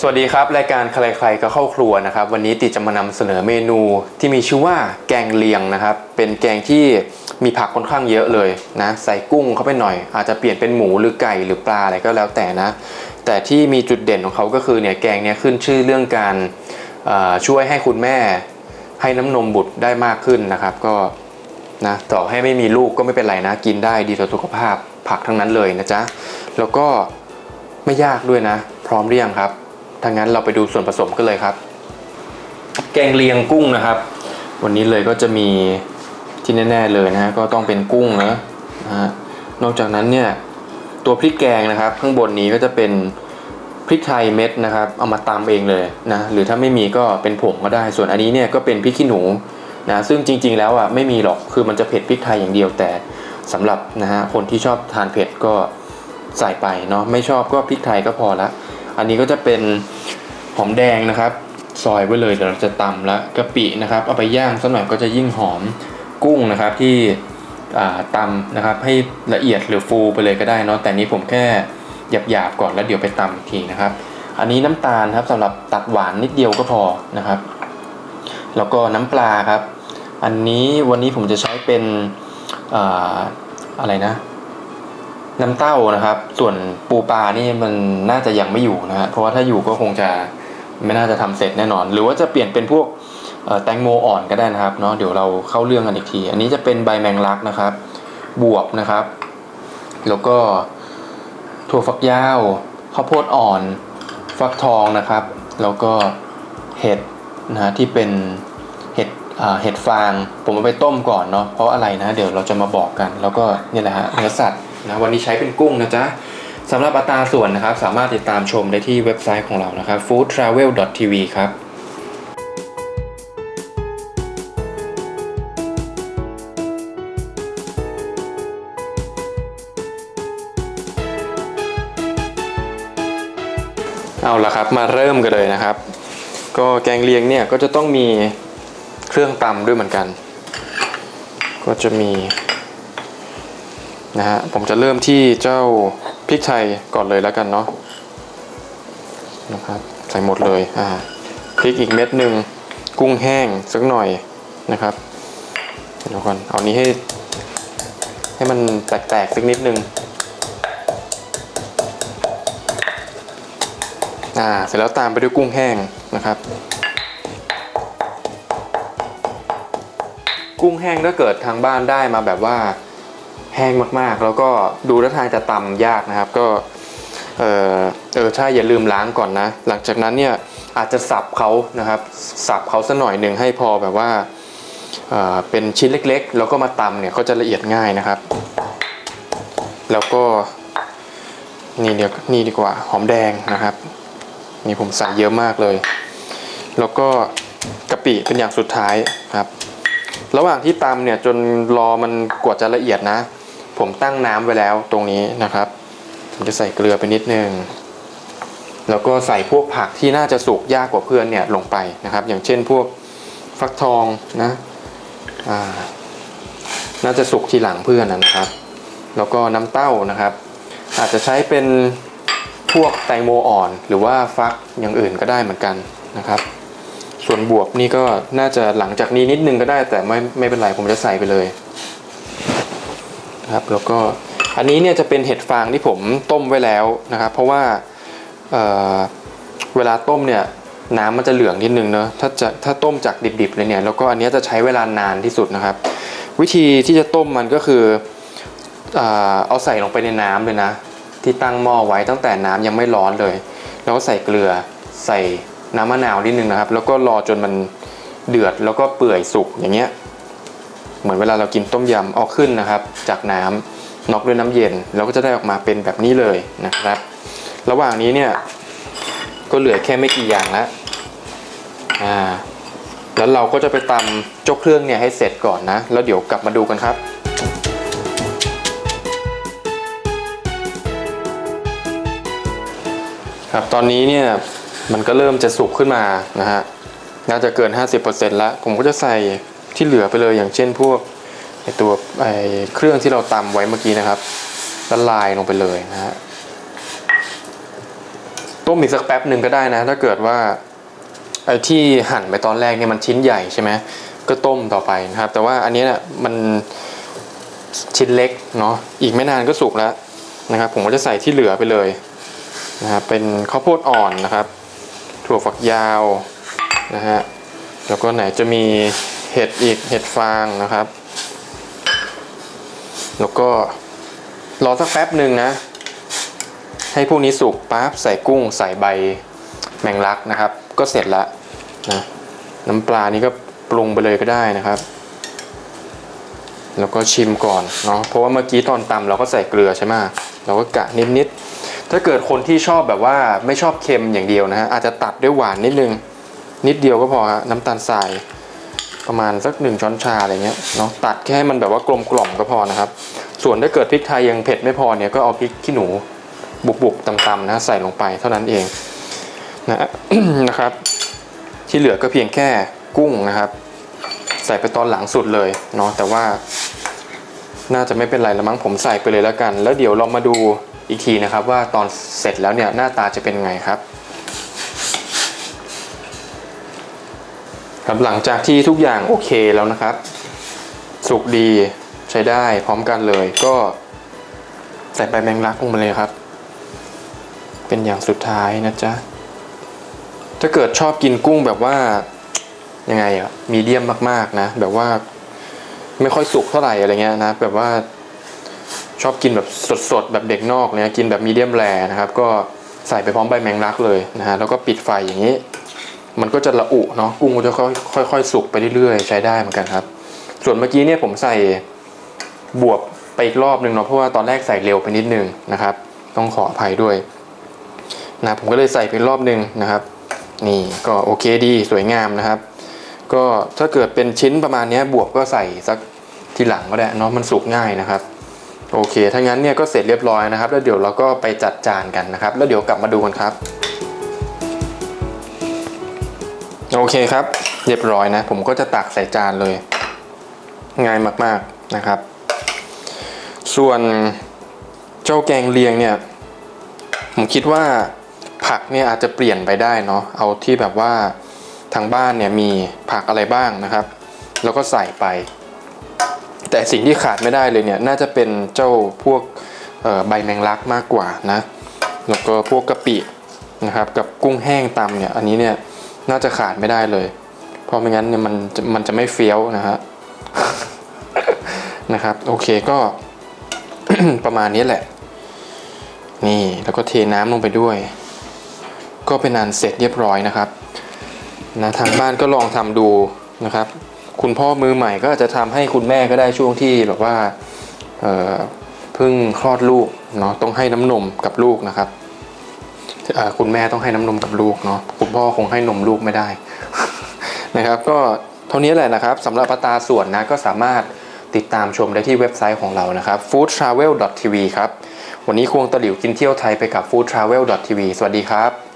สวัสดีครับ รายการใครๆก็เข้าครัวนะครับ วันนี้ติจะมานำเสนอเมนูที่มีชื่อว่าแกงเลียงนะครับ เป็นแกงที่มีผักค่อนข้างเยอะเลยนะใส่กุ้งเข้าไปหน่อย อาจจะเปลี่ยนเป็นหมูหรือไก่หรือปลาอะไรก็แล้วแต่นะ แต่ที่มีจุดเด่นของเขาก็คือเนี่ยแกงเนี่ยขึ้นชื่อเรื่องการช่วยให้คุณแม่ให้น้ำนมบุตรได้มากขึ้นนะครับ ก็นะต่อให้ไม่มีลูกก็ไม่เป็นไรนะ กินได้ดีต่อสุขภาพผักทั้งนั้นเลยนะจ๊ะแล้วก็ไม่ยากด้วยนะ พร้อมหรือยังครับ ถ้างั้นเราไปดูส่วนผสมกันเลยครับ แกงเลียงกุ้งนะครับ วันนี้เลยก็จะมีที่แน่ๆเลยนะฮะก็ต้องเป็นกุ้งนะนะฮะนอกจากนั้นเนี่ยตัวพริกแกงนะครับ ข้างบนนี้ก็จะเป็นพริกไทยเม็ดนะครับ เอามาตำเองเลยนะหรือถ้าไม่มีก็เป็นผงก็ได้ ส่วนอันนี้เนี่ยก็เป็นพริกขี้หนูนะซึ่งจริง ๆ แล้วอะไม่มีหรอกคือมันจะเผ็ดพริกไทยอย่างเดียวแต่สำหรับนะฮะคนที่ชอบทานเผ็ดก็ใส่ไปเนาะไม่ชอบก็พริกไทยก็พอละ อันนี้ก็จะเป็นหอมแดงนะครับ ซอยไว้เลยเดี๋ยวเราจะตำแล้วกะปินะครับ เอาไปย่างสักหน่อยก็จะยิ่งหอมกุ้งนะครับที่ตำนะครับให้ละเอียดหรือฟูไปเลยก็ได้เนาะแต่นี้ผมแค่หยาบๆก่อนแล้วเดี๋ยวไปตำอีกทีนะครับ อันนี้น้ำตาลครับสำหรับตัดหวานนิดเดียวก็พอนะครับ แล้วก็น้ำปลาครับ อันนี้วันนี้ผมจะใช้เป็นออะไรนะ น้ำเต้านะครับ ส่วนปูปลานี่มันน่าจะยังไม่อยู่นะฮะเพราะว่าถ้าอยู่ก็คงจะไม่น่าจะทำเสร็จแน่นอน หรือว่าจะเปลี่ยนเป็นพวกแตงโมอ่อนก็ได้นะครับเนาะเดี๋ยวเราเข้าเรื่องกันอีกที อันนี้จะเป็นใบแมงลักนะครับ บวบนะครับ แล้วก็ถั่วฝักยาวข้าวโพดอ่อน ฟักทองนะครับ แล้วก็เห็ดนะฮะที่เป็นเห็ดเห็ดฟาง ผมเอาไปต้มก่อนเนาะเพราะอะไรนะ เดี๋ยวเราจะมาบอกกัน แล้วก็นี่แหละฮะเนื้อสัตว์ นะวันนี้ใช้เป็นกุ้งนะจ๊ะสำหรับอัตราส่วนนะครับ สามารถติดตามชมได้ที่เว็บไซต์ของเรานะครับ foodtravel.tv ครับเอาละครับมาเริ่มกันเลยนะครับ ก็แกงเลียงเนี่ยก็จะต้องมีเครื่องตำด้วยเหมือนกัน ก็จะมี นะฮะผมจะเริ่มที่เจ้าพริกไทยก่อนเลยแล้วกันเนาะนะครับใส่หมดเลยอ่าพริกอีกเม็ดหนึ่งกุ้งแห้งสักหน่อยนะครับเดี๋ยวก่อนเอานี้ให้ให้มันแตกๆสักนิดนึงอ่าเสร็จแล้วตามไปด้วยกุ้งแห้งนะครับ กุ้งแห้งถ้าเกิดทางบ้านได้มาแบบว่า แห้งมากๆ แล้วก็ดูท่าทางจะตำยากนะครับ ก็เออเออใช่อย่าลืมล้างก่อนนะ หลังจากนั้นเนี่ยอาจจะสับเขานะครับสับเขาสัหน่อยหนึ่งให้พอแบบว่าเออเป็นชิ้นเล็ก ๆ แล้วก็มาตำเนี่ยก็จะละเอียดง่ายนะครับ แล้วก็นี่เดี๋ยวนี่ดีกว่าหอมแดงนะครับ นี่ผมใส่เยอะมากเลย แล้วก็กะปิเป็นอย่างสุดท้ายครับ ระหว่างที่ตำเนี่ยจนรอมันกว่าจะละเอียดนะ ผมตั้งน้ำไว้แล้วตรงนี้นะครับ ผมจะใส่เกลือไปนิดนึง แล้วก็ใส่พวกผักที่น่าจะสุกยากกว่าเพื่อนเนี่ยลงไปนะครับ อย่างเช่นพวกฟักทองนะน่าจะสุกทีหลังเพื่อนนะครับ แล้วก็น้ำเต้านะครับ อาจจะใช้เป็นพวกแตโมอ่อน หรือว่าฟักอย่างอื่นก็ได้เหมือนกันนะครับ ส่วนบวบนี่ก็น่าจะหลังจากนี้นิดนึงก็ได้ แต่ไม่ไม่เป็นไรผมจะใส่ไปเลย นะครับ แล้วก็อันนี้เนี่ยจะเป็นเห็ดฟางที่ผมต้มไว้แล้วนะครับ เพราะว่าเเวลาต้มเนี่ยน้ำมันจะเหลืองนิดนึงเนอะถ้าจะถ้าต้มจากดิบๆเลยเนี่ยแล้วก็อันนี้จะใช้เวลานานที่สุดนะครับ วิธีที่จะต้มมันก็คือเอาใส่ลงไปในน้ำเลยนะ ที่ตั้งหม้อไว้ตั้งแต่น้ำยังไม่ร้อนเลย แล้วก็ใส่เกลือใส่น้ำมะนาวนิดนึงนะครับ แล้วก็รอจนมันเดือดแล้วก็เปื่อยสุกอย่างเงี้ย เหมือนเวลาเรากินต้มยำเอาขึ้นนะครับ จากน้ำน็อกด้วยน้ำเย็นแล้วก็จะได้ออกมาเป็นแบบนี้เลยนะครับ ระหว่างนี้เนี่ยก็เหลือแค่ไม่กี่อย่างแล้วอ่าแล้วเราก็จะไปตำจ้าเครื่องเนี่ยให้เสร็จก่อนนะ แล้วเดี๋ยวกลับมาดูกันครับครับตอนนี้เนี่ยมันก็เริ่มจะสุกขึ้นมานะฮะน่าจะเกิน 50%แล้ว ผมก็จะใส่ ที่เหลือไปเลยอย่างเช่นพวกไอตัวไอเครื่องที่เราตำไว้เมื่อกี้นะครับละลายลงไปเลยนะฮะต้มอีกสักแป๊บหนึ่งก็ได้นะ ถ้าเกิดว่าไอ้ที่หั่นไปตอนแรกเนี่ยมันชิ้นใหญ่ใช่ไหมก็ต้มต่อไปนะครับ แต่ว่าอันนี้เนี่ยมันชิ้นเล็กเนาะอีกไม่นานก็สุกแล้วนะครับ ผมก็จะใส่ที่เหลือไปเลยนะครับเป็นข้าวโพดอ่อนนะครับ ถั่วฝักยาวนะฮะแล้วก็ไหนจะมี เห็ดอีกเห็ดฟางนะครับ แล้วก็รอสักแป๊บหนึ่งนะ ให้พวกนี้สุกปั๊บใส่กุ้งใส่ใบแมงลักนะครับ ก็เสร็จละนะน้ำปลานี่ก็ปรุงไปเลยก็ได้นะครับ แล้วก็ชิมก่อนเนาะเพราะว่าเมื่อกี้ตอนตำเราก็ใส่เกลือใช่ไหมเราก็กะนิดๆถ้าเกิดคนที่ชอบแบบว่าไม่ชอบเค็มอย่างเดียวนะฮะอาจจะตัดด้วยหวานนิดนึงนิดเดียวก็พอฮะน้ำตาลทราย ประมาณสักหนึ่งช้อนชาอะไรเงี้ยเนาะตัดแค่ให้มันแบบว่ากลมกล่อมก็พอนะครับ ส่วนถ้าเกิดพริกไทยยังเผ็ดไม่พอเนี่ยก็เอาพริกขี้หนูบุกๆตำๆนะใส่ลงไปเท่านั้นเองนะนะครับ ที่เหลือก็เพียงแค่กุ้งนะครับ ใส่ไปตอนหลังสุดเลยเนาะแต่ว่า น่าจะไม่เป็นไรละมั้งผมใส่ไปเลยแล้วกัน แล้วเดี๋ยวเรามาดูอีกทีนะครับ ว่าตอนเสร็จแล้วเนี่ยหน้าตาจะเป็นไงครับ ครับหลังจากที่ทุกอย่างโอเคแล้วนะครับ สุกดีใช้ได้พร้อมกันเลยก็ใส่ใบแมงลักลงมาเลยครับ เป็นอย่างสุดท้ายนะจ๊ะ ถ้าเกิดชอบกินกุ้งแบบว่ายังไงอะมีเดียมมากๆนะ แบบว่าไม่ค่อยสุกเท่าไหร่อะไรเงี้ยนะ แบบว่าชอบกินแบบสดๆ แบบเด็กนอกเนี่ยกินแบบมีเดียมแรนะครับ ก็ใส่ไปพร้อมใบแมงลักเลยนะฮะแล้วก็ปิดไฟอย่างนี้ มันก็จะละอุเนาะกุ้งก็จะค่อยๆสุกไปเรื่อยๆ ใช้ได้เหมือนกันครับ ส่วนเมื่อกี้เนี่ยผมใส่บวบไปอีกรอบหนึ่งเนาะเพราะว่าตอนแรกใส่เร็วไปนิดนึงนะครับ ต้องขออภัยด้วยนะผมก็เลยใส่ไปรอบหนึ่งนะครับ นี่ก็โอเคดีสวยงามนะครับ ก็ถ้าเกิดเป็นชิ้นประมาณนี้บวบก็ใส่สักทีหลังก็ได้เนาะมันสุกง่ายนะครับโอเคถ้างั้นเนี่ยก็เสร็จเรียบร้อยนะครับ แล้วเดี๋ยวเราก็ไปจัดจานกันนะครับ แล้วเดี๋ยวกลับมาดูกันครับ โอเคครับ เรียบร้อยนะ ผมก็จะตักใส่จานเลย ง่ายมากๆนะครับ ส่วนเจ้าแกงเลียงเนี่ย ผมคิดว่าผักเนี่ยอาจจะเปลี่ยนไปได้เนาะเอาที่แบบว่าทางบ้านเนี่ยมีผักอะไรบ้างนะครับ แล้วก็ใส่ไป แต่สิ่งที่ขาดไม่ได้เลยเนี่ย น่าจะเป็นเจ้าพวกใบแมงลักมากกว่านะ แล้วก็พวกกะปินะครับ กับกุ้งแห้งตำเนี่ย อันนี้เนี่ย น่าจะขาดไม่ได้เลย เพราะไม่งั้นเนี่ยมันมันจะไม่เฟี้ยวนะฮะนะครับ โอเคก็ประมาณนี้แหละ นี่แล้วก็เทน้ำลงไปด้วย ก็เป็นอันเสร็จเรียบร้อยนะครับนะทางบ้านก็ลองทำดูนะครับ คุณพ่อมือใหม่ก็อาจจะทำให้คุณแม่ก็ได้ช่วงที่แบบว่าเพิ่งคลอดลูกเนาะต้องให้น้ำนมกับลูกนะครับ คุณแม่ต้องให้น้ำนมกับลูกเนาะคุณพ่อคงให้นมลูกไม่ได้นะครับ ก็เท่านี้แหละนะครับสำหรับอัตราส่วนนะก็สามารถติดตามชมได้ที่เว็บไซต์ของเรานะครับ foodtravel.tv ครับ วันนี้ควงตะหลิวกินเที่ยวไทยไปกับ foodtravel.tv สวัสดีครับ